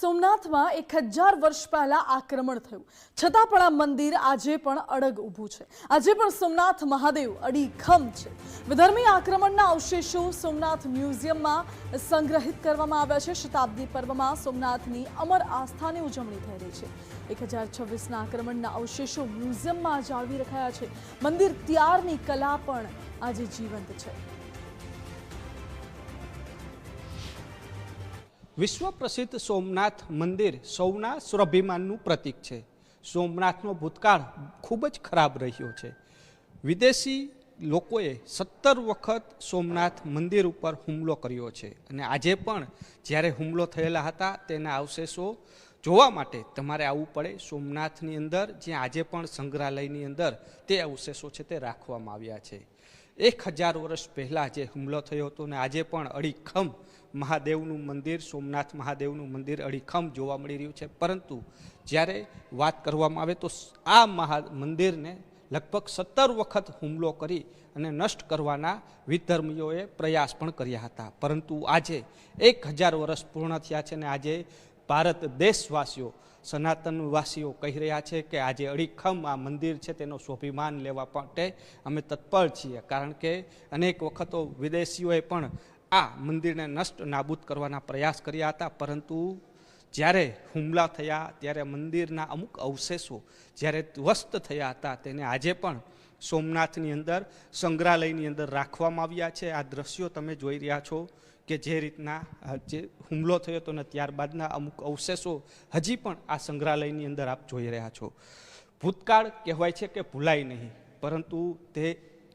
સોમનાથમાં એક હજાર વર્ષ પહેલા આક્રમણ થયું. છતાં પણ આ મંદિર આજે પણ અડગ ઊભું છે. આજે પણ સોમનાથ મહાદેવ અડીખમ છે. વિધર્મી આક્રમણના અવશેષો સોમનાથ મ્યુઝિયમમાં સંગ્રહિત કરવામાં આવ્યા છે. શતાબ્દી પર્વમાં સોમનાથની અમર આસ્થાની ઉજવણી થઈ રહી છે. એક હજાર છવ્વીસના આક્રમણના અવશેષો મ્યુઝિયમમાં જાળવી રખાયા છે. મંદિર ત્યારની કલા પણ આજે જીવંત છે. વિશ્વ પ્રસિદ્ધ સોમનાથ મંદિર સૌના સ્વાભિમાનનું પ્રતીક છે. સોમનાથનો ભૂતકાળ ખૂબ જ ખરાબ રહ્યો છે. વિદેશી લોકોએ સત્તર વખત સોમનાથ મંદિર ઉપર હુમલો કર્યો છે. અને આજે પણ જ્યારે હુમલો થયેલા હતા, તેના અવશેષો જોવા માટે તમારે આવવું પડે સોમનાથની અંદર, જ્યાં આજે પણ સંગ્રહાલયની અંદર તે અવશેષો છે તે રાખવામાં આવ્યા છે. એક હજાર વર્ષ પહેલાં જે હુમલો થયો હતો ને આજે પણ અડીખમ મહાદેવનું મંદિર, સોમનાથ મહાદેવનું મંદિર અડીખમ જોવા મળી રહ્યું છે. પરંતુ જ્યારે વાત કરવામાં આવે તો આ મહા મંદિરને લગભગ સત્તર વખત હુમલો કરી અને નષ્ટ કરવાના વિધર્મીઓએ પ્રયાસ પણ કર્યા હતા. પરંતુ આજે એક હજાર વર્ષ પૂર્ણ થયા છે અને આજે ભારત દેશવાસીઓ, સનાતનવાસીઓ કહી રહ્યા છે કે આજે અડીખમ આ મંદિર છે તેનો સ્વાભિમાન લેવા માટે અમે તત્પર છીએ. કારણ કે અનેક વખતો વિદેશીઓએ પણ આ મંદિરને નષ્ટ નાબૂદ કરવાના પ્રયાસ કર્યા હતા. પરંતુ જ્યારે હુમલા થયા, ત્યારે મંદિરના અમુક અવશેષો જ્યારે ધ્વસ્ત થયા હતા, તેને આજે પણ સોમનાથની અંદર, સંગ્રહાલયની અંદર રાખવામાં આવ્યા છે. આ દ્રશ્યો તમે જોઈ રહ્યા છો કે જે રીતના જે હુમલો થયો હતો ને ત્યારબાદના અમુક અવશેષો હજી પણ આ સંગ્રહાલયની અંદર આપ જોઈ રહ્યા છો. ભૂતકાળ કહેવાય છે કે ભૂલાય નહીં, પરંતુ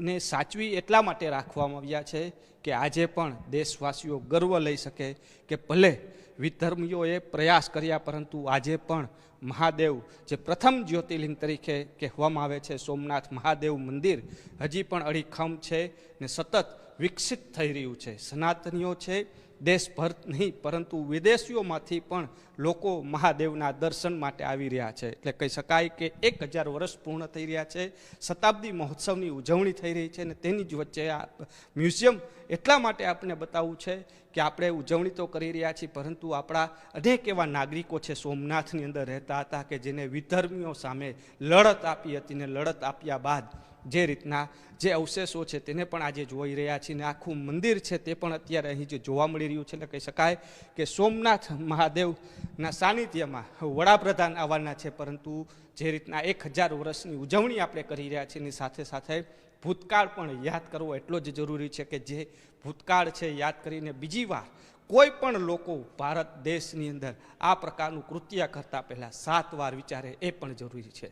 તેને સાચવી એટલા માટે રાખવામાં આવ્યા છે કે આજે પણ દેશવાસીઓ ગર્વ લઈ શકે કે ભલે વિધર્મીઓએ પ્રયાસ કર્યા પરંતુ આજે પણ મહાદેવ, જે પ્રથમ જ્યોતિર્લિંગ તરીકે કહેવામાં આવે છે, સોમનાથ મહાદેવ મંદિર, હજી પણ અડીખમ છે ને સતત વિકસિત થઈ રહ્યું છે. સનાતનીઓ છે દેશભર નહીં, પરંતુ વિદેશીઓમાંથી પણ લોકો મહાદેવના દર્શન માટે આવી રહ્યા છે. એટલે કહી શકાય કે એક હજાર વર્ષ પૂર્ણ થઈ રહ્યા છે. શતાબ્દી મહોત્સવની ઉજવણી થઈ રહી છે અને તેની જ વચ્ચે આ મ્યુઝિયમ એટલા માટે આપણે બતાવવું છે કે આપણે ઉજવણી તો કરી રહ્યા છીએ, પરંતુ આપણા અનેક એવા નાગરિકો છે સોમનાથની અંદર રહેતા હતા કે જેને વિધર્મીઓ સામે લડત આપી હતી ને લડત આપ્યા બાદ જે રીતના જે અવશેષો છે તેને પણ આજે જોઈ રહ્યા છીએ ને આખું મંદિર છે તે પણ અત્યારે અહીં જે જોવા મળી રહ્યું છે એટલે કહી શકાય કે સોમનાથ મહાદેવના સાનિધ્યમાં વડાપ્રધાન આવવાના છે. પરંતુ જે રીતના એક હજાર વર્ષની ઉજવણી આપણે કરી રહ્યા છીએ એની સાથે સાથે ભૂતકાળ પણ યાદ કરવો એટલો જ જરૂરી છે કે જે ભૂતકાળ છે યાદ કરીને બીજી વાર કોઈ પણ લોકો ભારત દેશની અંદર આ પ્રકારનું કૃત્ય કરતા પહેલાં સાત વાર વિચારે એ પણ જરૂરી છે.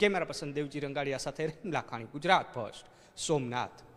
કેમેરા પર્સન દેવજી રંગાડિયા સાથે લાખાણી ગુજરાત ફર્સ્ટ સોમનાથ.